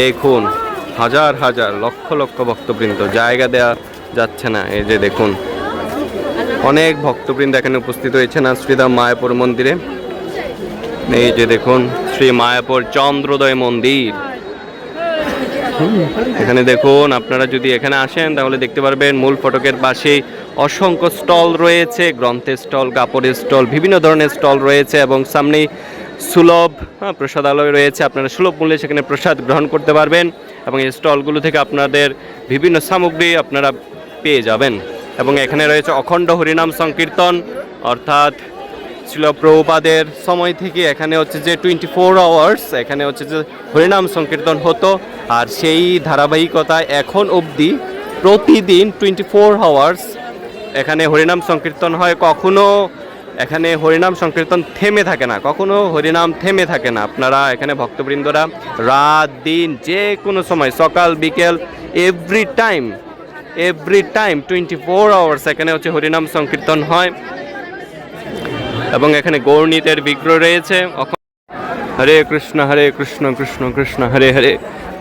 দেখুন, হাজার হাজার, লক্ষ লক্ষ ভক্তবৃন্দ। জায়গা দেয়া যাচ্ছে না, এই যে দেখুন। অনেক ভক্তবৃন্দ এখানে উপস্থিত হয়েছে না শ্রীধাম মায়াপুর মন্দিরে। এই যে দেখুন, শ্রী মায়াপুর চন্দ্রোদয় মন্দির। এখানে দেখুন, আপনারা যদি এখানে আসেন, তাহলে দেখতে পারবেন মূল ফটকের পাশে অসংখ্য স্টল রয়েছে, গ্রন্থের স্টল, কাপড়ের স্টল, বিভিন্ন ধরনের স্টল রয়েছে এবং সামনেই সুলভ হ্যাঁ, প্রসাদালয় রয়েছে। আপনারা সুলভ মূল্যে সেখানে প্রসাদ গ্রহণ করতে পারবেন এবং এই স্টলগুলো থেকে আপনাদের বিভিন্ন সামগ্রী আপনারা পেয়ে যাবেন। এবং এখানে রয়েছে অখণ্ড হরিনাম সংকীর্তন অর্থাৎ ছিল প্রভুপাদের সময় থেকে এখানে হচ্ছে যে টোয়েন্টি ফোর আওয়ার্স এখানে হচ্ছে যে হরিনাম সংকীর্তন হতো। আর সেই ধারাবাহিকতায় এখন অবধি প্রতিদিন টোয়েন্টি ফোর আওয়ার্স এখানে হরিনাম সংকীর্তন হয়। কখনো এখানে হরিনাম সংকীর্তন থেমে থাকে না, কখনো হরিনাম থেমে থাকে না। আপনারা এখানে ভক্তবৃন্দরা রাত, দিন, যে কোনো সময়, সকাল, বিকেল every time every time twenty four hours এখানে হচ্ছে হরিনাম সংকীর্তন হয়। এবং এখানে গৌরনীতের বিগ্রহ রয়েছে। হরে কৃষ্ণ হরে কৃষ্ণ কৃষ্ণ কৃষ্ণ, হরে হরে।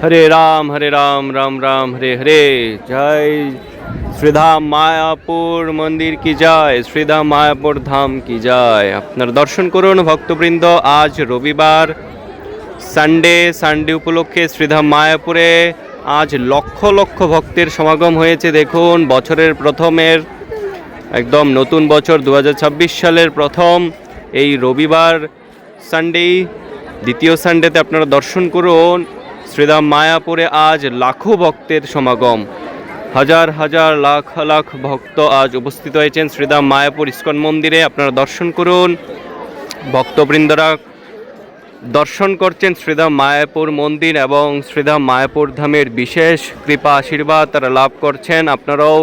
হরে রাম হরে রাম রাম রাম, হরে হরে। জয় শ্রীধাম মায়াপুর মন্দির কি যায়? শ্রীধাম মায়াপুর ধাম কি যায়? আপনার দর্শন করুন, ভক্তবৃন্দ, আজ রবিবার সানডে সানডে উপলক্ষে শ্রীধাম মায়াপুরে আজ লক্ষ লক্ষ ভক্তের সমাগম হয়েছে। দেখুন, বছরের প্রথমের, একদম নতুন বছর দু হাজার ছাব্বিশ সালের প্রথম, এই রবিবার সানডে দ্বিতীয় সানডেতে আপনারা দর্শন করুন। শ্রীধাম মায়াপুরে আজ লাখো ভক্তের সমাগম। হাজার হাজার লাখ লাখ ভক্ত আজ উপস্থিত হয়েছেন শ্রীধাম মায়াপুর ইস্কন মন্দিরে। আপনারা দর্শন করুন। ভক্তবৃন্দরা দর্শন করছেন শ্রীধাম মায়াপুর মন্দির এবং শ্রীধাম মায়াপুর ধামের বিশেষ কৃপা আশীর্বাদ তারা লাভ করছেন। আপনারাও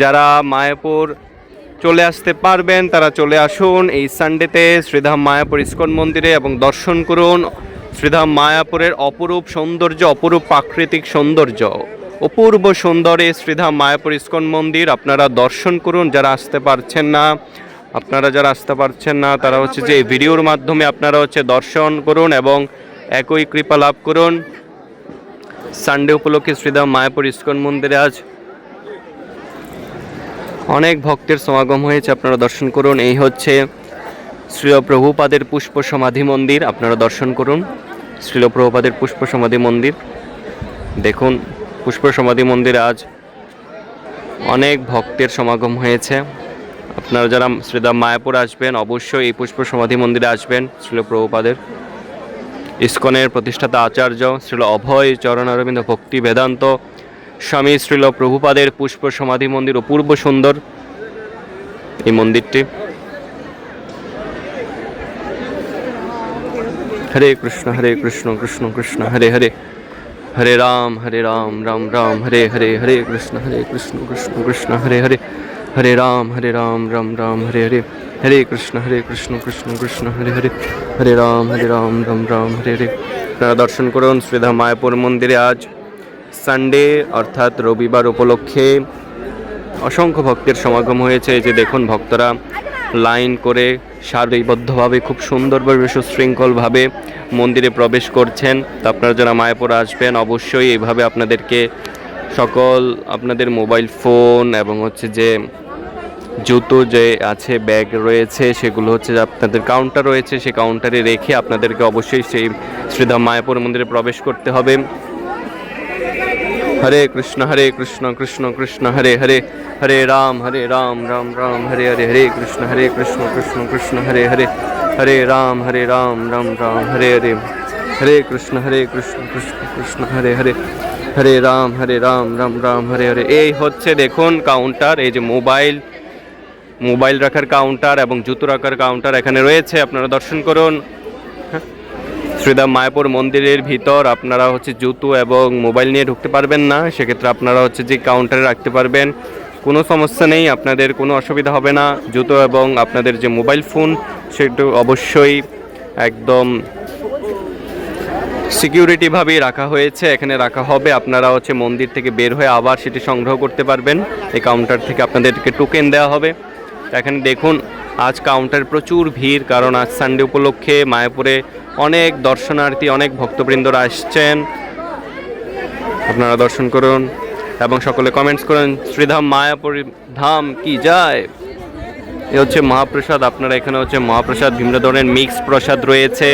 যারা মায়াপুর চলে আসতে পারবেন, তারা চলে আসুন এই সানডেতে শ্রীধাম মায়াপুর ইস্কন মন্দিরে এবং দর্শন করুন। শ্রীধাম মায়াপুরের অপরূপ সৌন্দর্য, অপরূপ প্রাকৃতিক সৌন্দর্য। অপূর্ব সুন্দরে শ্রীধাম মায়াপুর ইস্কন মন্দির। আপনারা দর্শন করুন, যারা আসতে পারছেন না, আপনারা যারা আসতে পারছেন না, তারা হচ্ছে যে ভিডিওর মাধ্যমে আপনারা হচ্ছে দর্শন করুন এবং একই কৃপা লাভ করুন। সানডে উপলক্ষে শ্রীধাম মায়াপুর ইস্কন মন্দিরে আজ অনেক ভক্তের সমাগম হয়েছে, আপনারা দর্শন করুন। এই হচ্ছে শ্রী প্রভুপাদের পুষ্প সমাধি মন্দির, আপনারা দর্শন করুন। শ্রী প্রভুপাদের পুষ্প সমাধি মন্দির, দেখুন। পুষ্প সমাধি মন্দিরে আজ অনেক ভক্তের সমাগম হয়েছে। আপনারা যারা শ্রীধাম মায়াপুর আসবেন, অবশ্যই এই পুষ্প সমাধি মন্দিরে আসবেন, শ্রীল প্রভুপাদের। ইস্কনের প্রতিষ্ঠাতা আচার্য শ্রীল অভয় চরণ অরবিন্দ ভক্তি বেদান্ত, স্বামী শ্রীল প্রভুপাদের পুষ্প সমাধি মন্দির অপূর্ব সুন্দর। এই মন্দিরটি। হরে কৃষ্ণ হরে কৃষ্ণ কৃষ্ণ কৃষ্ণ, হরে হরে। হরে রাম হরে রাম রাম রাম, হরে হরে হরে কৃষ্ণ হরে কৃষ্ণ কৃষ্ণ কৃষ্ণ, হরে হরে হরে রাম হরে রাম রাম রাম, হরে হরে হরে কৃষ্ণ হরে কৃষ্ণ কৃষ্ণ কৃষ্ণ, হরে হরে হরে রাম হরে রাম রাম রাম, হরে হরে। আপনারা দর্শন করুন শ্রীধাম মায়াপুর মন্দিরে আজ সানডে অর্থাৎ রবিবার উপলক্ষে অসংখ্য ভক্তের সমাগম হয়েছে। যে দেখুন ভক্তরা লাইন করে সারিবদ্ধভাবে, খুব সুন্দরভাবে, সুশৃঙ্খলভাবে মন্দিরে প্রবেশ করছেন। তো আপনারা যারা মায়াপুর আসবেন, অবশ্যই এইভাবে আপনাদেরকে সকল আপনাদের মোবাইল ফোন এবং হচ্ছে যে জুতো যে আছে, ব্যাগ রয়েছে, সেগুলো হচ্ছে আপনাদের কাউন্টার রয়েছে, সেই কাউন্টারে রেখে আপনাদেরকে অবশ্যই সেই শ্রীধাম মায়াপুর মন্দিরে প্রবেশ করতে হবে। হরে কৃষ্ণ হরে কৃষ্ণ কৃষ্ণ কৃষ্ণ, হরে হরে হরে রাম হরে রাম রাম রাম, হরে হরে হরে কৃষ্ণ হরে কৃষ্ণ কৃষ্ণ কৃষ্ণ, হরে হরে হরে রাম হরে রাম রাম রাম, হরে হরে হরে কৃষ্ণ হরে কৃষ্ণ কৃষ্ণ কৃষ্ণ, হরে হরে হরে রাম হরে রাম রাম রাম, হরে হরে। এই হচ্ছে দেখুন কাউন্টার এই যে মোবাইল মোবাইল রাখার কাউন্টার এবং জুতো রাখার কাউন্টার এখানে রয়েছে। আপনারা দর্শন করুন। শ্রীদাম মায়াপুর মন্দিরের ভিতর আপনারা হচ্ছে জুতো এবং মোবাইল নিয়ে ঢুকতে পারবেন না, সেক্ষেত্রে আপনারা হচ্ছে যে কাউন্টারে রাখতে পারবেন। কোনো সমস্যা নেই, আপনাদের কোনো অসুবিধা হবে না। জুতো এবং আপনাদের যে মোবাইল ফোন, সেটু অবশ্যই একদম সিকিউরিটিভাবেই রাখা হয়েছে। এখানে রাখা হবে, আপনারা হচ্ছে মন্দির থেকে বের হয়ে আবার সেটি সংগ্রহ করতে পারবেন। এই কাউন্টার থেকে আপনাদেরকে টোকেন দেওয়া হবে। এখানে দেখুন আজ কাউন্টার প্রচুর ভিড়, কারণ আজ সানডে উপলক্ষে মায়াপুরে অনেক দর্শনার্থী, অনেক ভক্তবৃন্দরা আসছেন। আপনারা দর্শন করুন এবং সকলে কমেন্টস করুন, শ্রীধাম মায়াপুর ধাম কি যায়? এ হচ্ছে মহাপ্রসাদ, আপনারা এখানে হচ্ছে মহাপ্রসাদ বিভিন্ন ধরনের মিক্স প্রসাদ রয়েছে,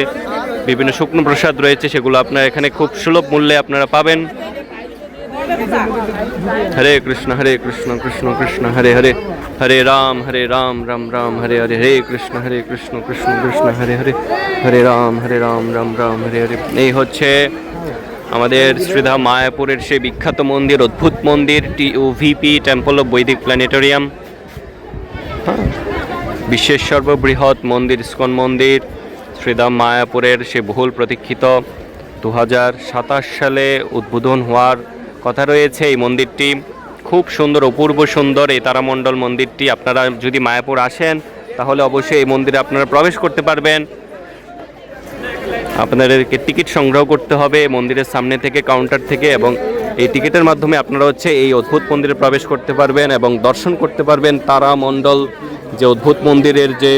বিভিন্ন শুকনো প্রসাদ রয়েছে, সেগুলো আপনারা এখানে খুব সুলভ মূল্যে আপনারা পাবেন। হরে কৃষ্ণ হরে কৃষ্ণ কৃষ্ণ কৃষ্ণ, হরে হরে। হরে রাম হরে রাম রাম রাম, হরে হরে। হরে কৃষ্ণ হরে কৃষ্ণ কৃষ্ণ কৃষ্ণ, হরে হরে। হরে রাম হরে রাম রাম রাম, হরে হরে। এই হচ্ছে আমাদের শ্রীধাম মায়াপুরের সেই বিখ্যাত মন্দির, অদ্ভুত মন্দির T VP temple of Vedic planetarium বিশ্বের সর্ববৃহৎ মন্দির, ইস্কন মন্দির শ্রীধাম মায়াপুরের সে বহুল প্রতীক্ষিত। দু হাজার সাতাশ সালে উদ্বোধন হওয়ার কথা রয়েছে, এই মন্দিরটি খুব সুন্দর, অপূর্ব সুন্দর। এই তারামণ্ডল মন্দিরটি আপনারা যদি মায়াপুর আসেন, তাহলে অবশ্যই এই মন্দিরে আপনারা প্রবেশ করতে পারবেন। আপনাদেরকে টিকিট সংগ্রহ করতে হবে মন্দিরের সামনে থেকে, কাউন্টার থেকে, এবং এই টিকিটের মাধ্যমে আপনারা হচ্ছে এই অদ্ভুত মন্দিরে প্রবেশ করতে পারবেন এবং দর্শন করতে পারবেন। তারা মণ্ডল যে অদ্ভুত মন্দিরের যে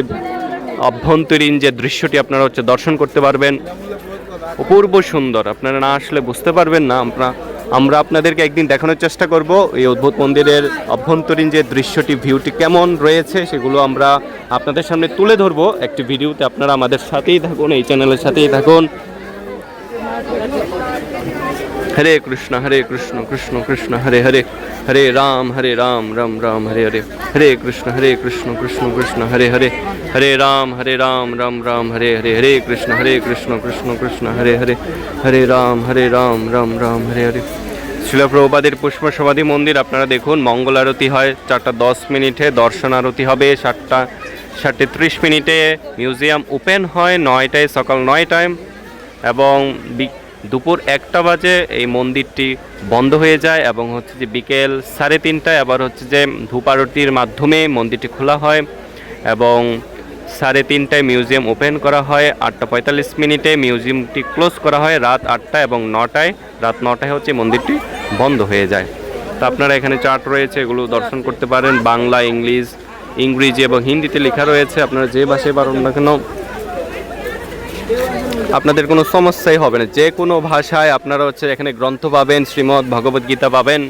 অভ্যন্তরীণ যে দৃশ্যটি আপনারা হচ্ছে দর্শন করতে পারবেন। অপূর্ব সুন্দর, আপনারা না আসলে বুঝতে পারবেন না, আমরা আমরা আপনাদেরকে একদিন দেখানোর চেষ্টা করব এই অদ্ভুত মন্দিরের অভ্যন্তরীণ যে দৃশ্যটি ভিউটি কেমন রয়েছে সেগুলো আমরা আপনাদের সামনে তুলে ধরব। একটি ভিডিওতে আপনারা আমাদের সাথেই থাকুন, এই চ্যানেলের সাথেই থাকুন। হরে কৃষ্ণ হরে কৃষ্ণ কৃষ্ণ কৃষ্ণ, হরে হরে হরে রাম হরে রাম রাম রাম, হরে হরে হরে কৃষ্ণ হরে কৃষ্ণ কৃষ্ণ কৃষ্ণ, হরে হরে হরে রাম হরে রাম রাম রাম, হরে হরে হরে কৃষ্ণ হরে কৃষ্ণ কৃষ্ণ কৃষ্ণ, হরে হরে হরে রাম হরে রাম রাম রাম, হরে হরে। শিলপ্রভুপাদের পুষ্প সমাধি মন্দির আপনারা দেখুন, মঙ্গল আরতি হয় চারটা দশ মিনিটে, দর্শন আরতি হবে সাতটা, সাতটে ত্রিশ মিনিটে, মিউজিয়াম ওপেন হয় নয়টায়, সকাল নয়টায়, এবং দুপুর একটা বাজে এই মন্দিরটি বন্ধ হয়ে যায় এবং হচ্ছে যে বিকেল সাড়ে তিনটায় আবার হচ্ছে যে ধূপ আরতির মাধ্যমে মন্দিরটি খোলা হয় এবং সাড়ে তিনটায় মিউজিয়াম ওপেন করা হয়, আটটা পঁয়তাল্লিশ মিনিটে মিউজিয়ামটি ক্লোজ করা হয় রাত আটটা এবং নটায়। রাত নটায় হচ্ছে মন্দিরটি বন্ধ হয়ে যায়। তো আপনারা এখানে চার্ট রয়েছে, এগুলো দর্শন করতে পারেন। বাংলা, ইংলিশ, ইংরেজি এবং হিন্দিতে লেখা রয়েছে। আপনারা যে ভাষায় পারেন না কেন আপনাদের কোনো সমস্যাই হবে না। যে কোনো ভাষায় আপনারা হচ্ছে এখানে গ্রন্থ পাবেন, শ্রীমদ্ ভগবদ গীতা পাবেন।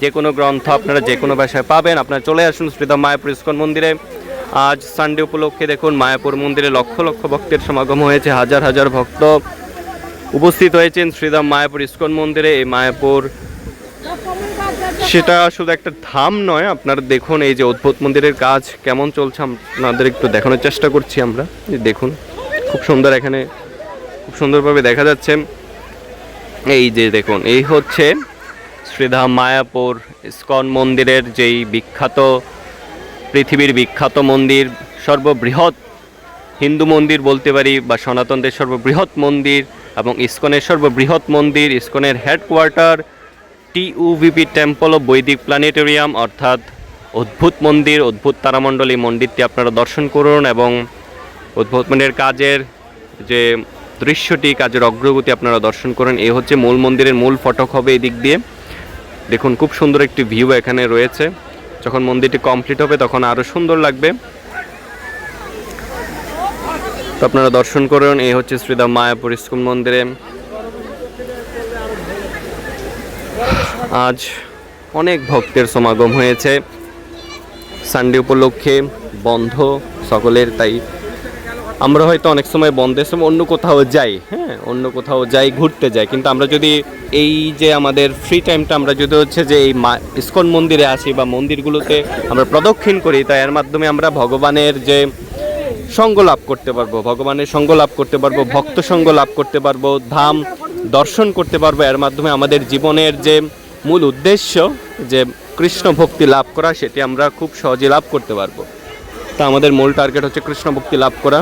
যে কোনো গ্রন্থ আপনারা যে কোনো ভাষায় পাবেন। আপনারা চলে আসুন শ্রীধাম মায়াপুর ইস্কন মন্দিরে। আজ সানডে উপলক্ষে দেখুন মায়াপুর মন্দিরে লক্ষ লক্ষ ভক্তের সমাগম হয়েছে, হাজার হাজার ভক্ত উপস্থিত হয়েছেন শ্রীধাম মায়াপুর ইস্কন মন্দিরে। এই মায়াপুর সেটা শুধু একটা ধাম নয়, আপনারা দেখুন এই যে অদ্ভুত মন্দিরের কাজ কেমন চলছে। আপনাদের একটু দেখানোর চেষ্টা করছি আমরা। দেখুন। খুব সুন্দর এখানে, খুব সুন্দরভাবে দেখা যাচ্ছে। এই যে দেখুন, এই হচ্ছে শ্রীধাম মায়াপুর ইস্কন মন্দিরের যেই বিখ্যাত, পৃথিবীর বিখ্যাত মন্দির, সর্ববৃহৎ হিন্দু মন্দির বলতে পারি বা সনাতনদের সর্ববৃহৎ মন্দির এবং ইস্কনের সর্ববৃহৎ মন্দির, ইস্কনের headquarter TOVP temple of Vedic planetarium অর্থাৎ অদ্ভুত মন্দির, অদ্ভুত তারামণ্ডল মন্দিরটি আপনারা দর্শন করুন এবং মন্দিরের কাজের যে দৃশ্যটি, কাজের অগ্রগতি আপনারা দর্শন করেন এই হচ্ছে মূল মন্দিরের মূল ফটক হবে এই দিক দিয়ে। দেখুন, খুব সুন্দর একটি ভিউ এখানে রয়েছে। যখন মন্দিরটি কমপ্লিট হবে, তখন আরও সুন্দর লাগবে। তো আপনারা দর্শন করুন এই হচ্ছে শ্রীধাম মায়াপুর ইস্কুল মন্দিরে। আজ অনেক ভক্তের সমাগম হয়েছে। সানডে উপলক্ষে বন্ধ সকলের, তাই আমরা হয়তো অনেক সময় বন্ধের সময় অন্য কোথাও যাই হ্যাঁ অন্য কোথাও যাই, ঘুরতে যাই, কিন্তু আমরা যদি এই যে আমাদের ফ্রি টাইমটা আমরা যদি হচ্ছে যে এই মা ইস্কন মন্দিরে আসি বা মন্দিরগুলোতে আমরা প্রদক্ষিণ করি, তাই এর মাধ্যমে আমরা ভগবানের যে সঙ্গ লাভ করতে পারব, ভগবানের সঙ্গ লাভ করতে পারব, ভক্ত সঙ্গ লাভ করতে পারব, ধাম দর্শন করতে পারব, এর মাধ্যমে আমাদের জীবনের যে মূল উদ্দেশ্য যে কৃষ্ণ ভক্তি লাভ করা, সেটি আমরা খুব সহজে লাভ করতে পারব। তা আমাদের মূল টার্গেট হচ্ছে কৃষ্ণ ভক্তি লাভ করা।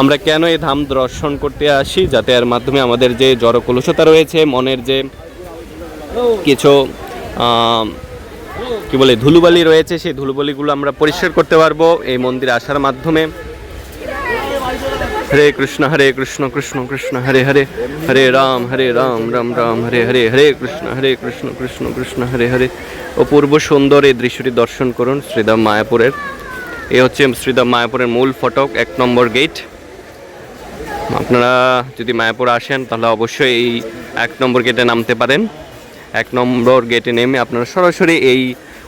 আমরা কেন এই ধাম দর্শন করতে আসি? যাতে এর মাধ্যমে আমাদের যে জড় কলুষতা রয়েছে, মনের যে কিছু কি বলে, ধুলুবালি রয়েছে, সেই ধুলুবালিগুলো আমরা পরিষ্কার করতে পারব এই মন্দিরে আসার মাধ্যমে। হরে কৃষ্ণ হরে কৃষ্ণ কৃষ্ণ কৃষ্ণ, হরে হরে হরে রাম হরে রাম রাম রাম, হরে হরে হরে কৃষ্ণ হরে কৃষ্ণ কৃষ্ণ কৃষ্ণ, হরে হরে। অপূর্ব সুন্দর এই দৃশ্যটি দর্শন করুন শ্রীধাম মায়াপুরের। এই হচ্ছে শ্রীধাম মায়াপুরের মূল ফটক, এক নম্বর গেট। আপনারা যদি মায়াপুর আসেন, তাহলে অবশ্যই এই এক নম্বর গেটে নামতে পারেন। এক নম্বর গেটে নেমে আপনারা সরাসরি এই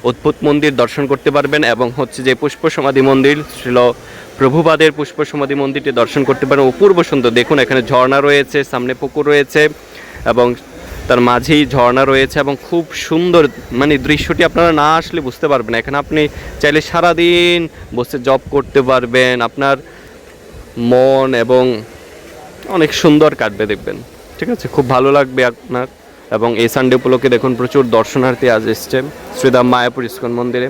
অদ্ভুত মন্দির দর্শন করতে পারবেন এবং হচ্ছে যে পুষ্প সমাধি মন্দির ছিল প্রভুপাদের পুষ্প সমাধি মন্দিরটি দর্শন করতে পারেন। অপূর্ব সুন্দর, দেখুন এখানে ঝর্ণা রয়েছে, সামনে পুকুর রয়েছে এবং তার মাঝেই ঝর্ণা রয়েছে এবং খুব সুন্দর মানে দৃশ্যটি আপনারা না আসলে বুঝতে পারবেন এখানে আপনি চাইলে সারাদিন বসে জব করতে পারবেন, আপনার মন এবং অনেক সুন্দর কাটবে দেখবেন। ঠিক আছে? খুব ভালো লাগবে আপনার এবং এই সানডে উপলক্ষে দেখুন প্রচুর দর্শনার্থী আজ এসছে শ্রীধাম মায়াপুর ইস্কন মন্দিরে।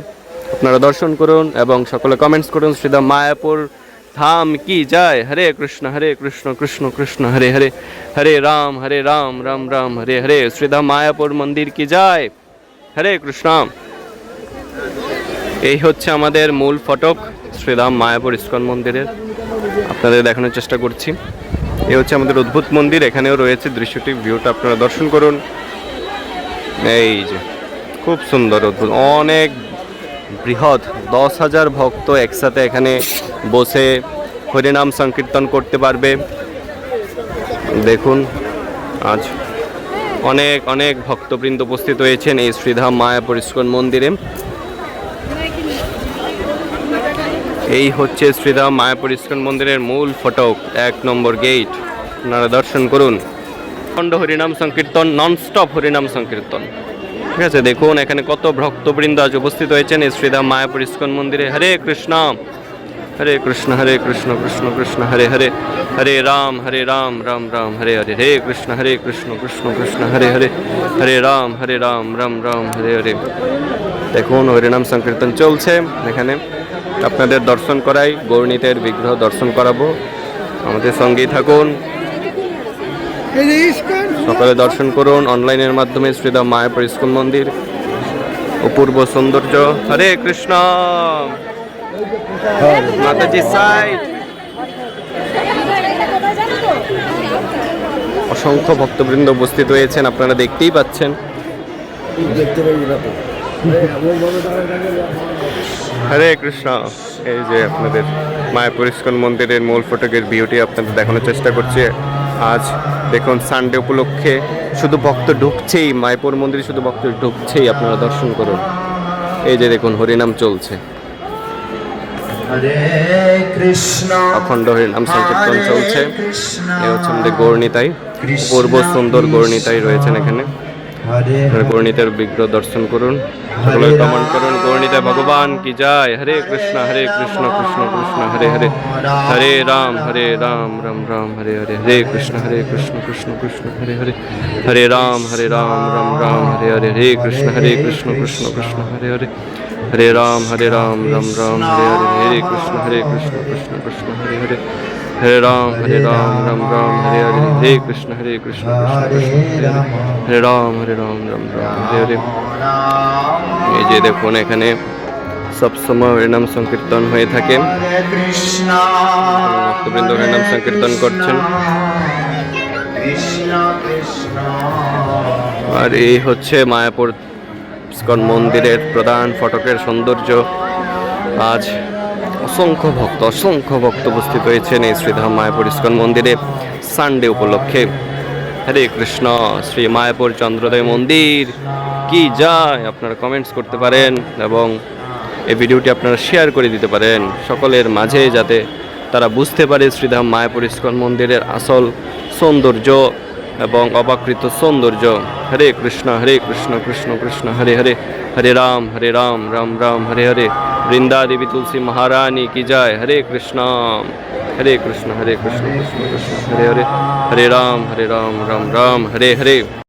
আপনারা দর্শন করুন এবং সকলে কমেন্টস করুন শ্রীধাম মায়াপুর ধাম কি যায় হরে কৃষ্ণ হরে কৃষ্ণ কৃষ্ণ কৃষ্ণ হরে হরে হরে রাম হরে রাম রাম রাম হরে হরে শ্রীধাম মায়াপুর মন্দির কি যায় হরে কৃষ্ণ এই হচ্ছে আমাদের মূল ফটক, শ্রীধাম মায়াপুর ইস্কন মন্দিরের। আপনাদের দেখানোর চেষ্টা করছি। এই হচ্ছে আমাদের অদ্ভুত মন্দির, এখানেও রয়েছে দৃশ্যটি ভিউটা, আপনারা দর্শন করুন। এই যে, খুব সুন্দর অদ্ভুত, অনেক বৃহৎ দশ হাজার ভক্ত একসাথে এখানে বসে হরিনাম সংকীর্তন করতে পারবে। দেখুন, আজ অনেক অনেক ভক্তবৃন্দ উপস্থিত হয়েছেন এই শ্রীধাম মায়াপুর ইস্কন মন্দিরে। এই হচ্ছে শ্রীধাম মায়াপুর ইস্কন মন্দিরের মূল ফটক, এক নম্বর গেট। আপনারা দর্শন করুন। খণ্ড হরিনাম সংকীর্তন, ননস্টপ হরিনাম সংকীর্তন। ঠিক আছে, দেখুন, এখানে কত ভক্তবৃন্দ আজ উপস্থিত হয়েছেন। শ্রীধাম মায়াপুর ইস্কন মন্দিরে। হরে কৃষ্ণ। হরে কৃষ্ণ হরে কৃষ্ণ কৃষ্ণ কৃষ্ণ, হরে হরে হরে রাম হরে রাম রাম রাম, হরে হরে হরে কৃষ্ণ হরে কৃষ্ণ কৃষ্ণ কৃষ্ণ, হরে হরে হরে রাম হরে রাম রাম রাম, হরে হরে। দেখুন, হরিনাম সংকীর্তন চলছে এখানে। আপনাদের দর্শন করাই, গৌরনীতের বিগ্রহ দর্শন করাবো। আমাদের সঙ্গেই থাকুন। সকালে দর্শন করুন অনলাইনের মাধ্যমে শ্রীদাম মায়াপুর ইস্কুল মন্দির অপূর্ব সৌন্দর্য। হরে কৃষ্ণ। মাতাজি সাইড অসংখ্য ভক্তবৃন্দ উপস্থিত হয়েছেন, আপনারা দেখতেই পাচ্ছেন। হরে কৃষ্ণ। এই যে আপনাদের মায়াপুর ইস্কন মন্দিরের মূল ফটকের ভিউটি আপনাদের দেখানোর চেষ্টা করছি। আজ দেখুন সানডে উপলক্ষে শুধু ভক্ত ঢুকছেই মায়াপুর মন্দিরে শুধু ভক্ত ঢুকছেই আপনারা দর্শন করুন। এই যে দেখুন হরিনাম চলছে। অখণ্ড হরিনাম সংকীর্তন চলছে। এ হচ্ছে আমাদের গৌরনীতাই পূর্ব সুন্দর গৌরনীতাই রয়েছেন এখানে। হরে গৌরনীতের বিগ্রহ দর্শন করুন। সকলে কমেন্ট করুন গৌরনীতা ভগবান কি যায় হরে কৃষ্ণ হরে কৃষ্ণ কৃষ্ণ কৃষ্ণ হরে হরে। হরে রাম হরে রাম রাম রাম হরে হরে। হরে কৃষ্ণ হরে কৃষ্ণ কৃষ্ণ কৃষ্ণ হরে হরে। হরে রাম হরে রাম রাম রাম হরে হরে। হরে কৃষ্ণ হরে কৃষ্ণ কৃষ্ণ কৃষ্ণ হরে হরে। হরে রাম হরে রাম রাম রাম হরে হরে। হরে কৃষ্ণ হরে কৃষ্ণ কৃষ্ণ কৃষ্ণ হরে হরে। হরে রাম হরে রাম রাম রাম হরে হরে হরে কৃষ্ণ হরে কৃষ্ণ কৃষ্ণ কৃষ্ণ হরে রাম। হরে রাম রাম রাম হরে হরে। এই যে দেখুন এখানে সবসময় হরিনাম সংকীর্তন হয়ে থাকে। ভক্তবৃন্দ হরিনাম সংকীর্তন করছেন। আর এই হচ্ছে মায়াপুর ইস্কন মন্দিরের প্রধান ফটকের সৌন্দর্য। আজ অসংখ্য ভক্ত অসংখ্য ভক্ত উপস্থিত হয়েছেন এই শ্রীধাম মায়াপুর ইস্কন মন্দিরে সানডে উপলক্ষে। হরে কৃষ্ণ, শ্রী মায়াপুর চন্দ্রোদয় মন্দির কি যায়? আপনারা কমেন্টস করতে পারেন এবং এই ভিডিওটি আপনারা শেয়ার করে দিতে পারেন। সকলের মাঝে যাতে তারা বুঝতে পারে শ্রীধাম মায়াপুর ইস্কন মন্দিরের আসল সৌন্দর্য এবং অবাকৃত সৌন্দর্য। হরে কৃষ্ণ হরে কৃষ্ণ কৃষ্ণ কৃষ্ণ হরে হরে হরে রাম হরে রাম রাম রাম হরে হরে বৃন্দা দেবী তুলসী মহারানী কি যায় হরে কৃষ্ণ হরে কৃষ্ণ হরে কৃষ্ণ কৃষ্ণ কৃষ্ণ হরে হরে হরে রাম হরে রাম রাম রাম হরে হরে